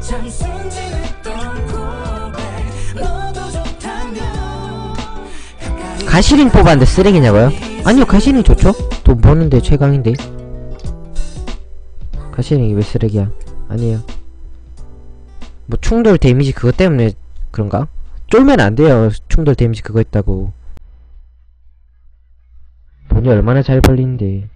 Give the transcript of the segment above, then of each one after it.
참 순진했던 고백. 너도 좋다면 가시링 뽑았는데 쓰레기냐고요? 아니요 가시링 좋죠? 돈 버는데 최강인데. 가시링이 왜 쓰레기야? 아니에요. 뭐 충돌 데미지 그것 때문에 그런가? 쫄면 안 돼요. 충돌 데미지 그거 있다고. 돈이 얼마나 잘 벌리는데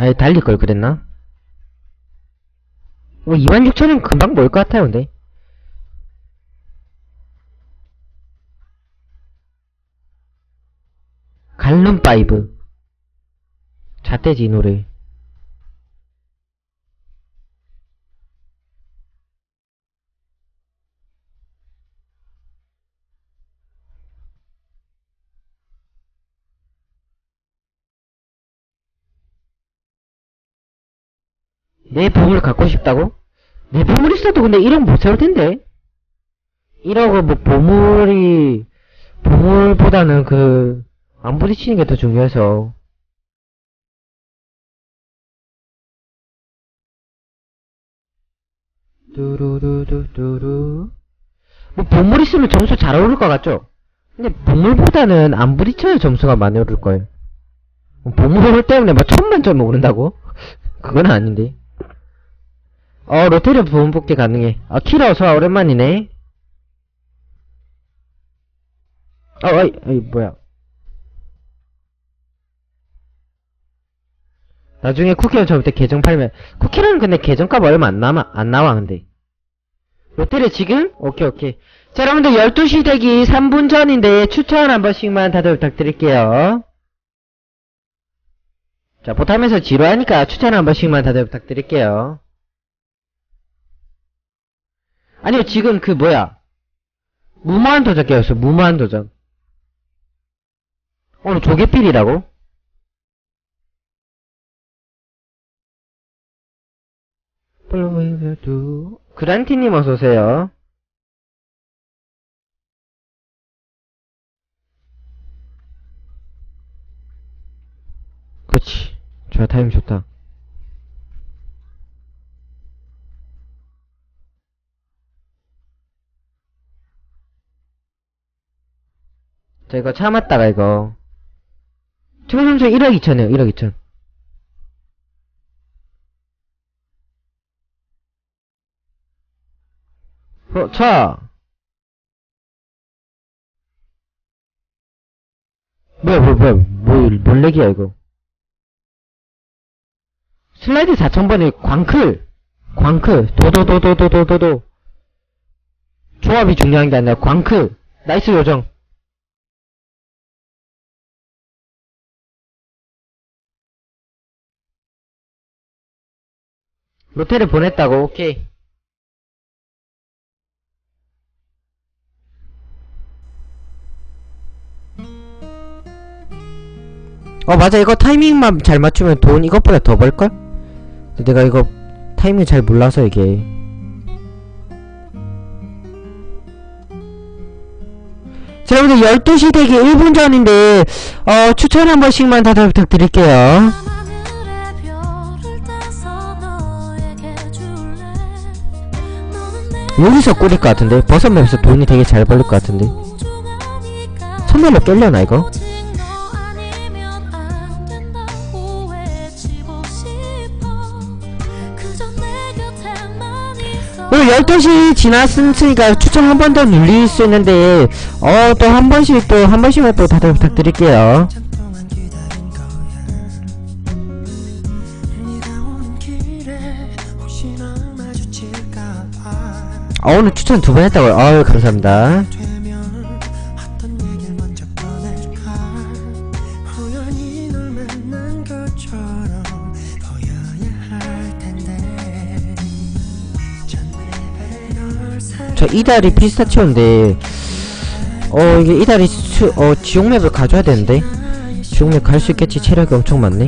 아예 달릴 걸 그랬나? 뭐 26,000원 금방 모일 것 같아요 근데. 갈룸 파이브. 잣돼지 이 노래 내 보물을 갖고 싶다고? 내 보물 있어도 근데 1억 못 세울 텐데 1억은 뭐 보물이 보물보다는 그 안 부딪히는 게 더 중요해서 뚜루루루뚜루 뭐 보물 있으면 점수 잘 오를 것 같죠? 근데 보물보다는 안 부딪혀야 점수가 많이 오를 거예요 뭐 보물 때문에 뭐 천만 점 오른다고? 그건 아닌데 어 롯데리아 보험 복귀 가능해. 아 키라 어서와 오랜만이네. 어 어이 어이 뭐야. 나중에 쿠키런 저부터 계정 팔면 쿠키런은 근데 계정값 얼마 안 남아 안 나와 근데. 롯데리아 지금? 오케이 오케이. 자 여러분들 12시 대기 3분 전인데 추천 한 번씩만 다들 부탁드릴게요. 자 보탐에서 지루하니까 추천 한 번씩만 다들 부탁드릴게요 아니요 지금 그 뭐야? 무모한 도전 깨웠어 무모한 도전 오늘 조개필이라고? 그란티님 어서오세요. 그치. 좋아 타이밍 좋다 자 이거 참았다가 이거 최선수 1억 2천이에요 1억 2천 어, 차! 뭐야, 뭐야, 뭐야, 뭐, 뭔 얘기야, 이거. 슬라이드 4000번에 광클! 광클! 도도도도도도도도! 조합이 중요한 게 아니라 광클! 나이스 요정! 로테를 보냈다고, 오케이. 어 맞아 이거 타이밍만 잘 맞추면 돈 이것보다 더 벌걸? 내가 이거 타이밍 잘 몰라서 이게 자 여러분들 12시 되기 1분 전인데 어 추천 한 번씩만 다들 부탁드릴게요 여기서 꿀일 것 같은데? 버섯 맵에서 돈이 되게 잘 벌릴 것 같은데? 선별로 깰려나 이거? 오직 너 아니면 안 된다고 외치고 싶어 그저 내 곁에만 있어 오늘 12시 지났으니까 추천 한 번 더 눌릴 수 있는데 어 또 한 번씩 또 한 번씩만 또 다들 부탁드릴게요 아 오늘 추천 두 번 했다고요? 아유 감사합니다. 저 이달이 피스타치오인데 어 이게 이달이 수, 어 지옥맵을 가져야 되는데? 지옥맵 갈 수 있겠지? 체력이 엄청 많네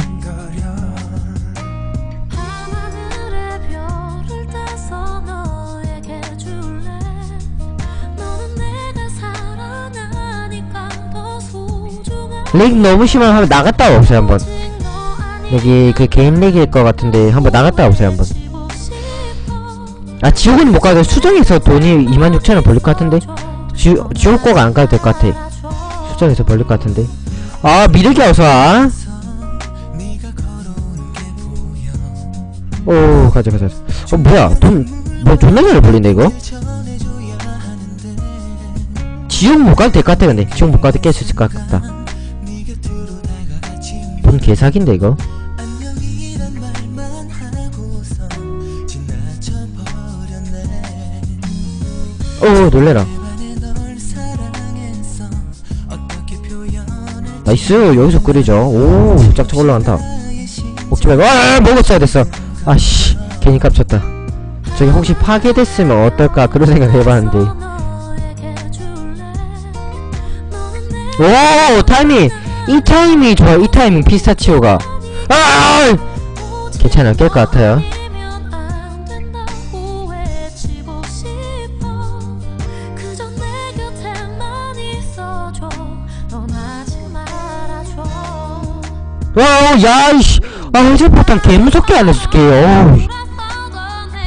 렉 너무 심하면 한번 나갔다 오세요 한번. 여기 그 개인 렉일 것 같은데 한번 나갔다 오세요 한번. 아 지옥은 못 가도 수정에서 돈이 26,000원 벌릴 것 같은데? 지, 지옥고가 안 가도 될 것 같아. 수정에서 벌릴 것 같은데. 아 미르기 어서와. 오 가자 가자. 어 뭐야? 돈뭐 존나 잘 벌린다 이거? 지옥 못 가도 될 것 같아 근데. 지옥 못 가도 깰 수 있을 것 같다 돈 개사기인데 이거? 어 놀래라. 나이스. 여기서 끓이죠. 오 짝짝 올라간다. 먹지 말고. 아 먹었어야 됐어. 아씨 괜히 깝쳤다. 저기 혹시 파괴됐으면 어떨까? 그런 생각을 해봤는데. 오 타이밍 이 타이밍이 좋아 이 타이밍 피스타치오가. 아 괜찮아 깰 것 같아요. 와우 야이씨. 아 해적폭탄 개무섭게 안 했을게 어우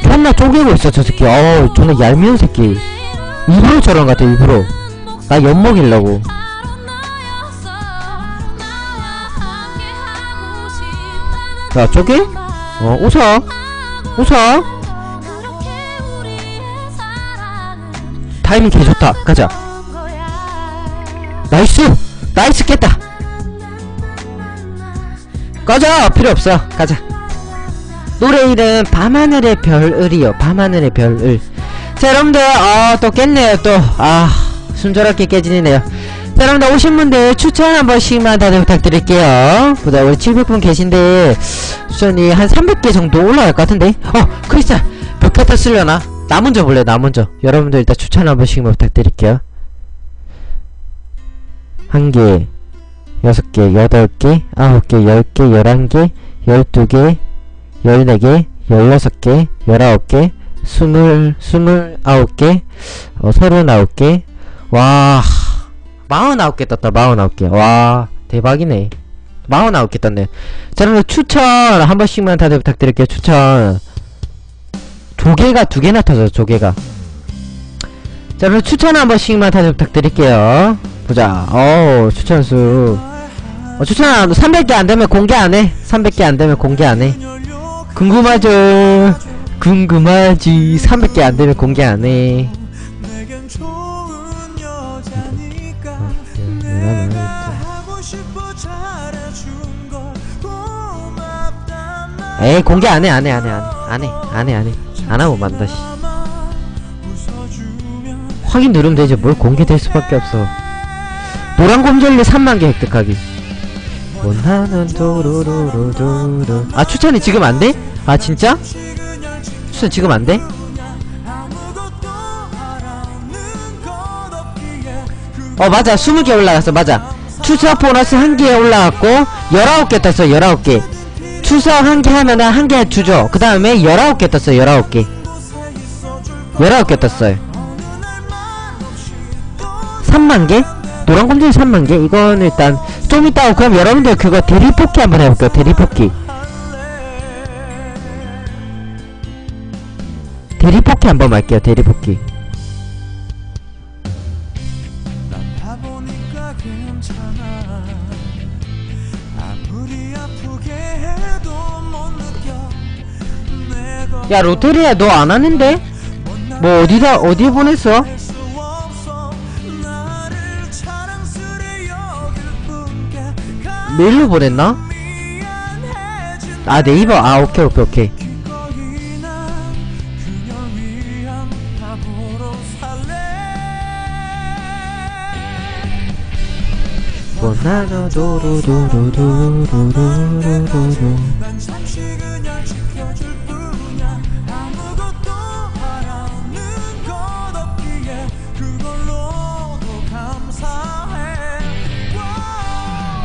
존나 쪼개고 있어 저 새끼. 어우 존나 얄미운 새끼. 일부러 저런 것 같아 일부러. 나 엿먹이려고 자 쪼개? 어 웃어. 웃어. 타이밍 개 좋다. 가자. 나이스! 나이스 깼다. 꺼져! 필요 없어. 가자. 노래 이름 밤하늘의 별을이요. 밤하늘의 별을. 자 여러분들 어또 깼네요 또 아 순조롭게 깨지네요 자 여러분들 오신 분들 추천 한 번씩만 다들 부탁드릴게요. 보자 우리 700분 계신데 추천이 한 300개 정도 올라갈 것 같은데? 어 크리스탈 몇 개타 쓰려나? 나 먼저 볼래 나 먼저. 여러분들 일단 추천 한 번씩만 부탁드릴게요. 한개 여섯 개, 여덟 개, 아홉 개, 열 개, 열한 개, 열두 개, 열네 개, 열여섯 개, 열아홉 개, 스물, 스물 아홉 개, 어, 서른아홉 개, 와, 마흔아홉 개 떴다, 마흔아홉 개. 와, 대박이네. 마흔아홉 개 떴네. 자, 그럼 추천 한 번씩만 다들 부탁드릴게요, 추천. 조개가 두 개나 터져, 조개가. 자, 그럼 추천 한 번씩만 다들 부탁드릴게요. 보자. 어우, 추천수. 어, 추천 안, 300개 안 되면 공개 안 해. 300개 안 되면 공개 안 해. 궁금하죠? 궁금하지. 300개 안 되면 공개 안 해. 걸 고맙단 말 에이, 공개 안 해, 안 해, 안 해, 안 해. 안 해, 안 해, 안 해. 안 하고 만다, 씨. 확인 누르면 되지. 뭘 공개될 수밖에 없어. 노란 곰젤리 3만개 획득하기. 원하는 도로로로도로. 아, 추천이 지금 안 돼? 아, 진짜? 추천 지금 안 돼? 어 맞아. 20개 올라갔어. 맞아. 추석 보너스 한개 올라갔고 19개 떴어. 19개. 추석 한개 하면은 한 개 주죠. 그 다음에 19개 떴어 19개. 19개 떴어요. 3만개? 노란 곰돌이 3만개? 이건 일단 좀 이따 그럼 여러분들 그거 대리뽑기 한번 해볼게요. 대리뽑기. 대리뽑기 한번 할게요. 대리뽑기 야 로테리아 너 안 하는데? 뭐 어디다 어디에 보냈어? 메일로 보냈나? 아 네이버 아 오케이 오케이 오케이 살래 원하는 도로도로도로도로도로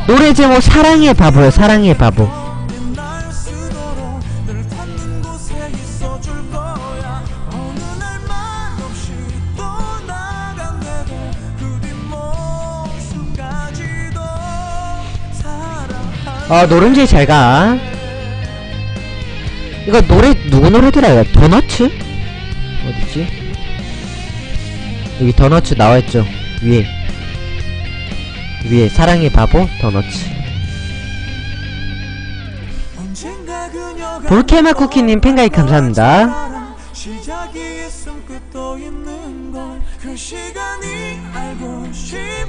노래 제목 사랑의 바보요 사랑의 바보 어 노른지 잘가 이거 노래 누구 노래더라 더너츠? 어딨지? 여기 더너츠 나와있죠 위에 위에 사랑의 바보 더너츠 볼케마 쿠키님 팬가입 감사합니다. 싶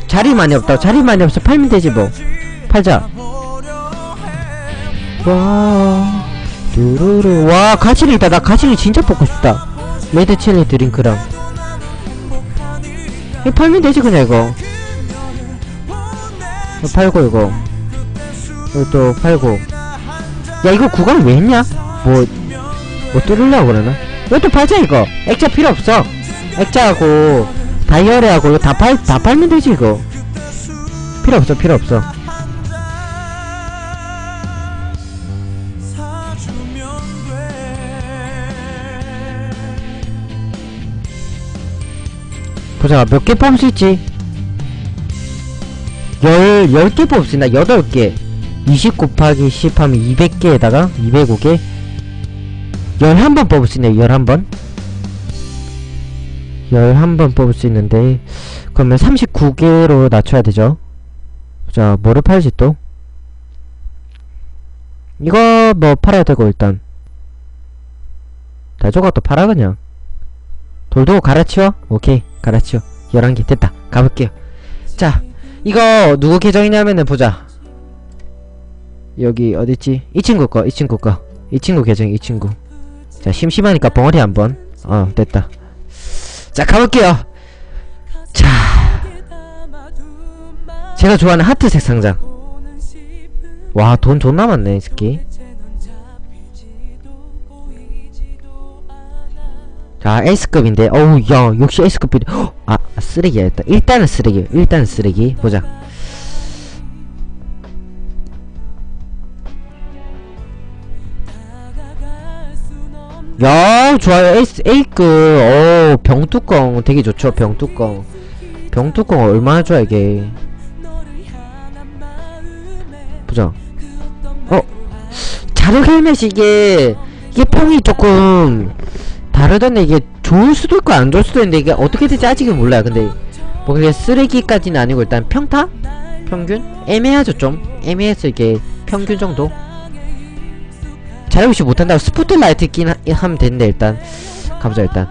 자리 많이 없다. 자리 많이 없어. 팔면 되지 뭐. 팔자. 와. 두루루. 와 가치리 있다. 나 가치리 진짜 뽑고 싶다. 레드 칠리 드링크랑. 이거 팔면 되지 그냥 이거 이거 팔고 이거. 이거 또 팔고. 야 이거 구간 왜 했냐? 뭐 뭐 뚫으려고 그러나? 이것도 팔자 이거. 액자 필요 없어. 액자하고 다이어리하고 이거 다 팔 다 팔면 되지 이거. 필요 없어 필요 없어. 보자 몇 개 뽑을 수 있지 열, 10개 뽑을 수 있나? 8개. 20 곱하기 10 하면 200개에다가 205개? 11번 뽑을 수 있네 11번. 11번 뽑을 수 있는데 그러면 39개로 낮춰야 되죠? 자 뭐를 팔지 또? 이거 뭐 팔아야 되고 일단. 대조각도 팔아 그냥. 돌도 갈아치워? 오케이 갈아치워. 11개 됐다. 가볼게요. 자 이거 누구 계정이냐면은 보자. 여기 어딨지? 이 친구 거 이 친구 거 이 친구 계정 이 친구. 자 심심하니까 벙어리 한 번. 어 됐다. 자 가볼게요. 자. 제가 좋아하는 하트색 상장. 와 돈 존나 많네 이 새끼 자 S급인데 어우 야 역시 S급이네 헉! 아 아, 쓰레기야 일단 일단은 쓰레기 일단은 쓰레기. 보자. 야 좋아요. S, A급. 어 병뚜껑 되게 좋죠 병뚜껑. 병뚜껑 얼마나 좋아 이게. 보자. 어? 자력 헬멧이 이게. 이게 평이 조금 다르던데 이게 좋을 수도 있고 안 좋을 수도 있는데 이게 어떻게 될지 아직은 몰라요. 근데 뭐 그게 쓰레기까지는 아니고 일단 평타? 평균? 애매하죠 좀. 애매해서 이게 평균 정도? 자력시 못한다고 스포트라이트 끼 하면 되는데 일단. 가보자 일단.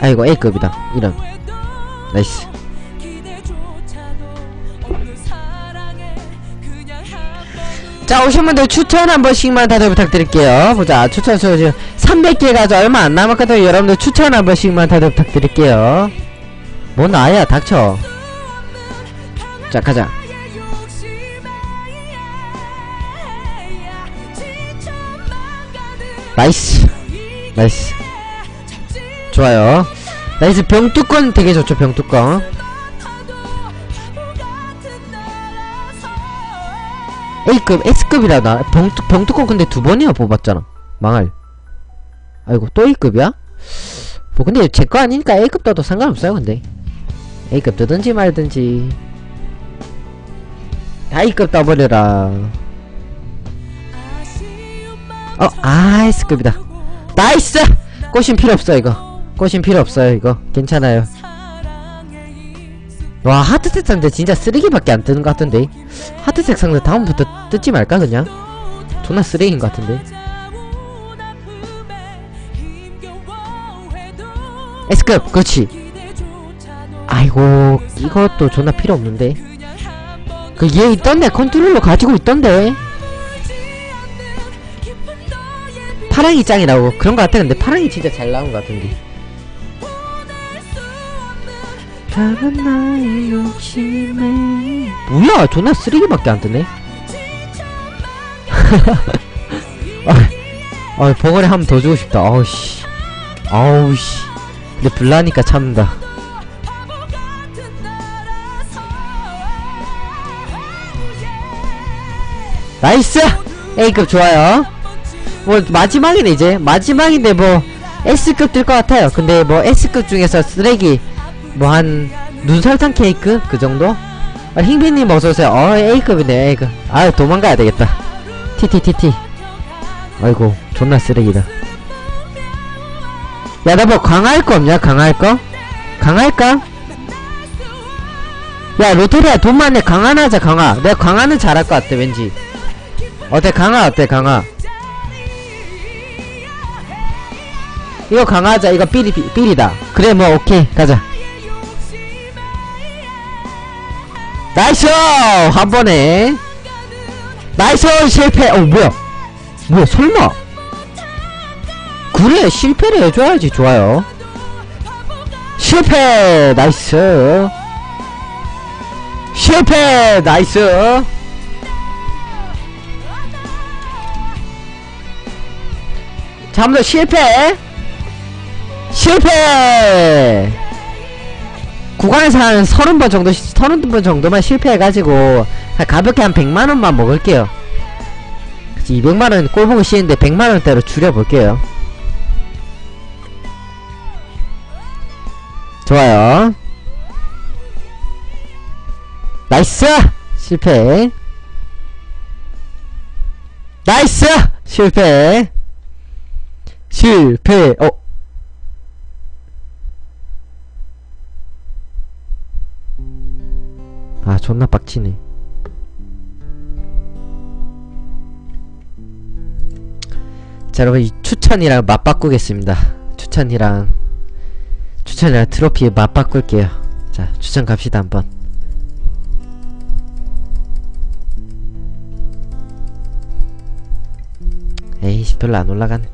아이고 A급이다. 이런. 나이스 자 오신 분들 추천 한 번씩만 다들 부탁드릴게요. 보자 추천 수 지금 300개가 얼마 안 남았거든요 여러분들 추천 한 번씩만 다들 부탁드릴게요. 뭔 아야 닥쳐. 자 가자. 나이스. 나이스. 좋아요. 나이스. 병뚜껑 되게 좋죠 병뚜껑 A급, S급이라 나 병뚜, 병뚜껑 근데 두 번이나 뽑았잖아 망할 아이고 또 A급이야? 뭐 근데 제 거 아니니까 A급 떠도 상관없어요 근데 A급 뜨든지 말든지 다 A급 떠버려라 어, 아, S급이다. 나이스! 꽃신 필요 없어, 이거. 꽃신 필요 없어요, 이거. 괜찮아요. 와, 하트색 상자 진짜 쓰레기밖에 안 뜨는 것 같은데. 하트색 상자 다음부터 뜯지 말까, 그냥? 존나 쓰레기인 것 같은데. S급, 그렇지. 아이고, 이것도 존나 필요 없는데. 그 얘 있던데, 컨트롤러 가지고 있던데. 파랑이 짱이라고 그런 거 같아 근데 파랑이 진짜 잘 나온 거 같은데 다른 나의 욕심에. 뭐야? 존나 쓰레기밖에 안 뜨네. 아, 아 버거리 한 번 더 주고 싶다. 아우씨. 아우씨. 근데 불나니까 참는다. 나이스! A급 좋아요. 뭐 마지막이네 이제. 마지막인데 뭐 S급 뜰 것 같아요. 근데 뭐 S급 중에서 쓰레기 뭐 한 눈설탕 케이크? 그 정도? 아, 흰비님 어서오세요. 어, A급이네, A급. 아, 도망가야 되겠다. TTTT. 아이고, 존나 쓰레기다. 야, 나 뭐 강할 거 없냐? 강할 거? 강할까? 야, 로테리아 돈 많네. 강화하자, 강화. 내가 강화는 잘할 것 같아, 왠지. 어때, 강화 어때, 강화? 이거 강화하자. 이거 삐리, 삐- 삐리다. 그래, 뭐, 오케이. 가자. 나이스! 한 번에. 나이스! 실패! 어, 뭐야? 뭐야, 설마? 그래, 실패를 해줘야지. 좋아요. 실패! 나이스! 실패! 나이스! 더 실패! 실패! 구간에서 한 30번 정도, 30번 정도만 실패해가지고, 한 가볍게 한 100만원만 먹을게요. 그치, 200만원 꼴보기 싫은데 100만원대로 줄여볼게요. 좋아요. 나이스! 실패. 나이스! 실패. 실패. 어. 아, 존나 빡치네. 자, 여러분, 이 추천이랑 맞바꾸겠습니다. 추천이랑, 추천이랑 트로피 맞바꿀게요. 자, 추천 갑시다, 한번. 에이씨, 별로 안 올라가네.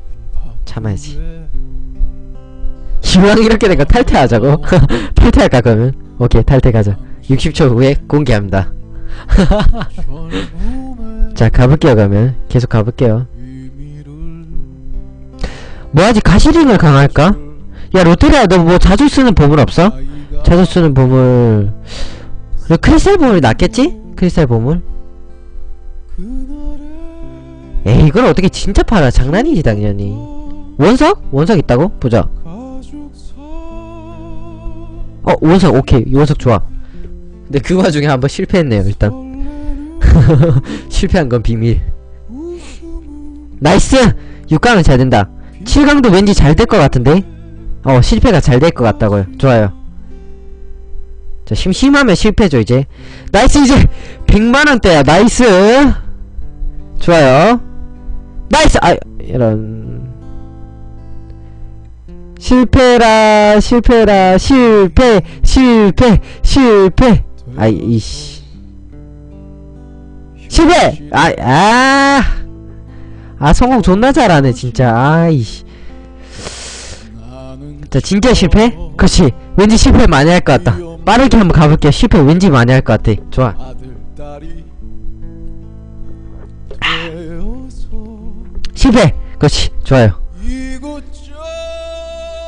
참아야지. 기왕 이렇게 된 거 탈퇴하자고? 탈퇴할까, 그러면? 오케이, 탈퇴 가자. 60초 후에 공개합니다. 자, 가볼게요, 그러면. 계속 가볼게요. 뭐하지, 가시링을 강할까? 야, 롯데리아, 너 뭐 자주 쓰는 보물 없어? 자주 쓰는 보물. 크리스탈 보물이 낫겠지? 크리스탈 보물? 에이, 이걸 어떻게 진짜 팔아? 장난이지, 당연히. 원석? 원석 있다고? 보자. 어, 원석, 오케이. 원석 좋아. 근데 그 와중에 한번 실패했네요, 일단. 실패한 건 비밀. 나이스! 6강은 잘 된다. 7강도 왠지 잘 될 것 같은데? 어, 실패가 잘 될 것 같다고요. 좋아요. 자, 심심하면 실패죠, 이제. 나이스, 이제! 100만원대야, 나이스! 좋아요. 나이스! 아, 이런. 실패라, 실패라, 실패, 실패, 실패. 아이, 이씨. 실패! 아, 아. 아, 성공 존나 잘하네, 진짜. 아이씨. 자, 진짜 실패? 그렇지. 왠지 실패 많이 할 것 같다. 빠르게 한번 가볼게요. 실패 왠지 많이 할 것 같아. 좋아. 실패! 그렇지. 좋아요.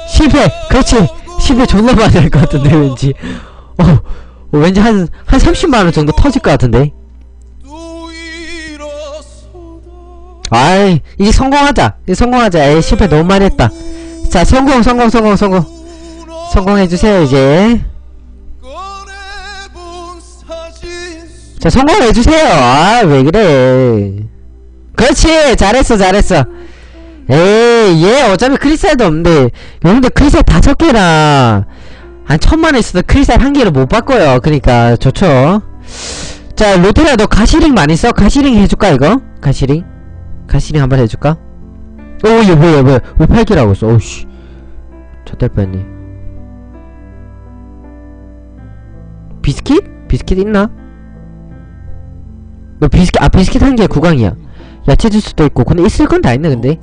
실패! 그렇지! 실패 존나 많이 할 것 같은데, 왠지. 어, 어, 왠지 한, 한 30만원 정도 터질 것 같은데. 아이, 이제 성공하자. 이제 성공하자. 에이, 실패 너무 많이 했다. 자, 성공, 성공, 성공, 성공. 성공해주세요, 이제. 자, 성공해주세요. 아, 왜 그래. 그렇지! 잘했어, 잘했어. 에이, 얘 어차피 크리스탈도 없는데, 여러분들 크리스탈 다섯 개나, 한 천만원 있어도 크리스탈 한 개를 못 바꿔요. 그니까, 좋죠. 자, 로테리아 너 가시링 많이 써? 가시링 해줄까, 이거? 가시링? 가시링 한 번 해줄까? 오, 얘 뭐야, 뭐야. 왜 8개라고 써? 오우씨. 저될 뻔했네. 비스킷? 비스킷 있나? 너 비스킷, 아, 비스킷 한 개에 9강이야. 야채 주스도 있고, 근데 있을 건 다 있네, 근데.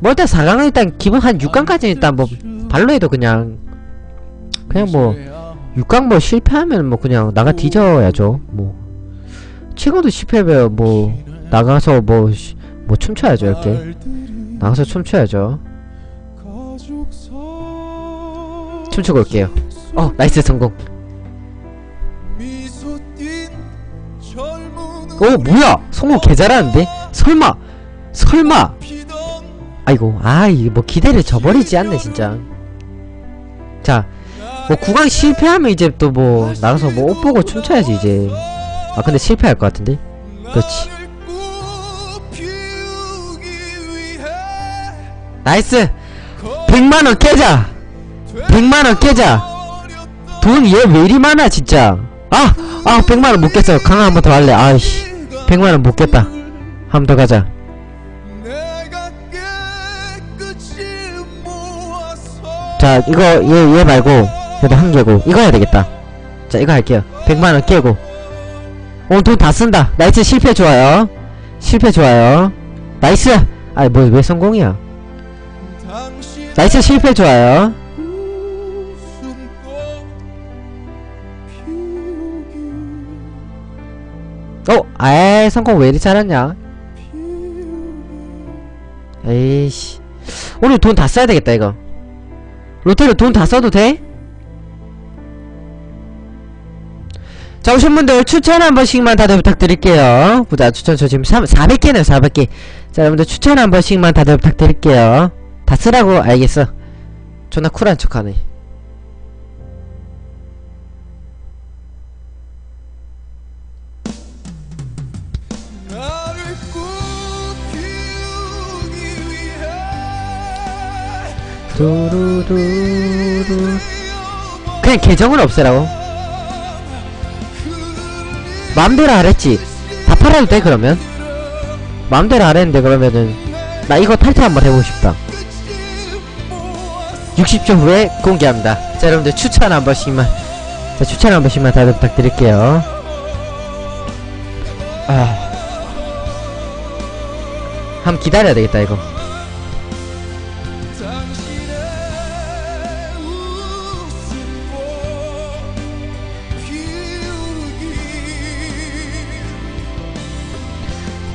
뭐, 일단 4강은 일단, 기본 한 6강까지는 일단 뭐, 발로 해도 그냥, 그냥 뭐, 6강 뭐 실패하면 뭐 그냥 나가 뒤져야죠, 뭐. 최고도 실패하면 뭐, 나가서 뭐, 시- 뭐 춤춰야죠, 이렇게. 나가서 춤춰야죠. 춤추고 올게요. 어, 나이스 성공. 오, 뭐야! 성공 개 잘하는데? 설마! 설마! 아이고, 아, 이게 뭐 기대를 저버리지 않네, 진짜. 자, 뭐 구강 실패하면 이제 또 뭐 나가서 뭐 옷 보고 춤춰야지 이제. 아 근데 실패할 것 같은데. 그렇지. 나이스. 100만 원 깨자. 100만 원 깨자. 돈 얘 왜 이리 많아 진짜. 아, 아 100만 원 못 깼어. 강화 한번 더 할래. 아이씨. 100만 원 못 깼다. 한 번 더 가자. 자, 이거 얘 얘 말고 그래도 한 개고 이거 해야 되겠다. 자, 이거 할게요. 100만 원 깨고. 오늘 돈 다 쓴다. 나이스 실패 좋아요. 실패 좋아요. 나이스. 아이 뭐왜 성공이야? 나이스 실패 좋아요. 어, 아이 성공 왜 이리 잘했냐? 에이씨. 오늘 돈 다 써야 되겠다 이거. 로테로 돈다 써도 돼? 자 오신 분들 추천 한 번씩만 다들 부탁드릴게요. 보자 추천 저 지금 3, 400개네요 400개. 자 여러분들 추천 한 번씩만 다들 부탁드릴게요. 다 쓰라고 알겠어. 존나 쿨한 척하네. 두루두루. 그냥 계정은 없애라고. 마음대로 하랬지. 다 팔아도 돼 그러면. 마음대로 하랬는데 그러면은 나 이거 탈퇴 한번 해보고 싶다. 60초 후에 공개합니다. 자 여러분들 추천 한 번씩만 자 추천 한 번씩만 다들 부탁드릴게요. 아. 한번 기다려야 되겠다 이거.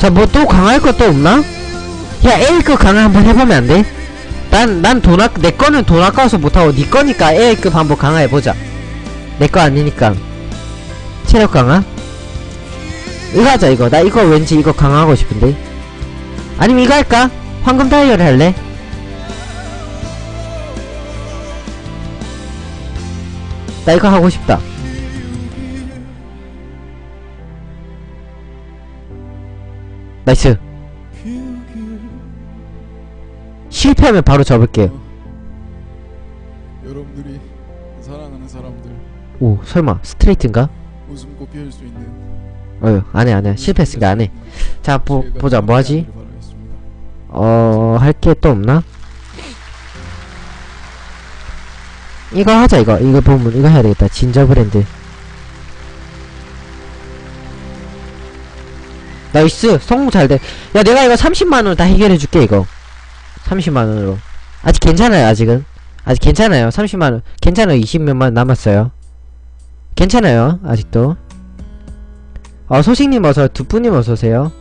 자, 뭐 또 강할 것도 없나? 야, A급 강화 한번 해보면 안 돼? 난, 난 돈 아, 내 거는 돈 아까워서 못하고, 니 거니까 A급 한번 강화해보자. 내 거 아니니까. 체력 강화? 이거 하자, 이거. 나 이거 왠지 이거 강화하고 싶은데. 아니면 이거 할까? 황금 다이어리 할래? 나 이거 하고 싶다. 나이스. 실패하면 바로 접을게요. 여러분들이 사랑하는 사람들 오, 설마 스트레이트인가? 웃음꽃 피울 수 있는 어휴, 안해, 안해. 실패했으니까 안해. 자, 보, 보자, 뭐 하지? 되기를 바라겠습니다. 어, 할 게 또 없나? 이거 하자, 이거. 이거 보면, 이거 해야 되겠다. 진저 브랜드. 나이스! 성공 잘 돼. 야, 내가 이거 30만원 다 해결해줄게, 이거. 30만원으로. 아직 괜찮아요, 아직은. 아직 괜찮아요. 30만원. 괜찮아요. 20몇만 남았어요. 괜찮아요, 아직도. 어, 소식님 어서, 두뿌님 어서오세요.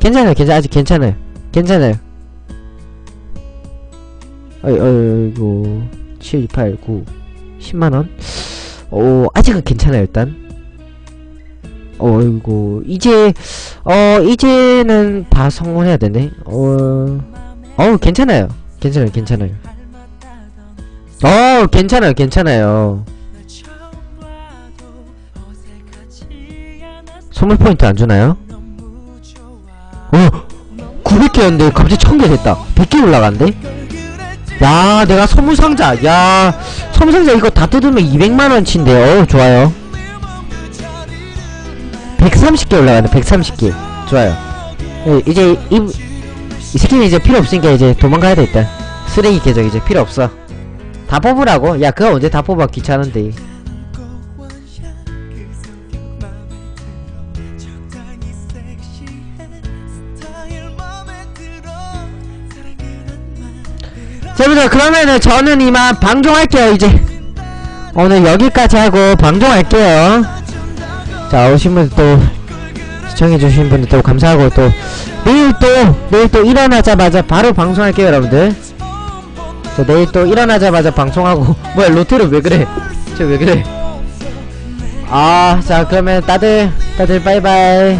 괜찮아요, 괜찮아요. 아직 괜찮아요. 괜찮아요. 어이, 어이구. 7, 8, 9, 10만원? 오, 아직은 괜찮아요, 일단. 어이구. 이제, 어, 이제는 다 성공해야 되네. 어, 어우, 괜찮아요. 괜찮아요, 괜찮아요. 어, 괜찮아요, 괜찮아요. 선물 포인트 안 주나요? 어, 900개였는데 갑자기 1000개 됐다. 100개 올라간대? 야, 내가 선물 상자, 야, 선물 상자 이거 다 뜯으면 200만원치인데요. 어, 좋아요. 130개 올라가네, 130개. 좋아요. 예, 이제, 이, 이 새끼는 이제 필요 없으니까 이제 도망가야 돼, 일단. 쓰레기 계정 이제 필요 없어. 다 뽑으라고? 야, 그거 언제 다 뽑아, 귀찮은데. 적당히 섹시해 스타일 맘에 들어 사랑이란 말 자, 여러분들, 그러면은 저는 이만 방종할게요, 이제. 오늘 여기까지 하고 방종할게요. 자, 오신 분들 또, 시청해주신 분들 또 감사하고 또, 내일 또, 내일 또 일어나자마자 바로 방송할게요, 여러분들. 저 내일 또 일어나자마자 방송하고, 뭐야, 로테로 왜 그래? 저 왜 그래? 아, 자, 그러면 다들, 다들 빠이빠이.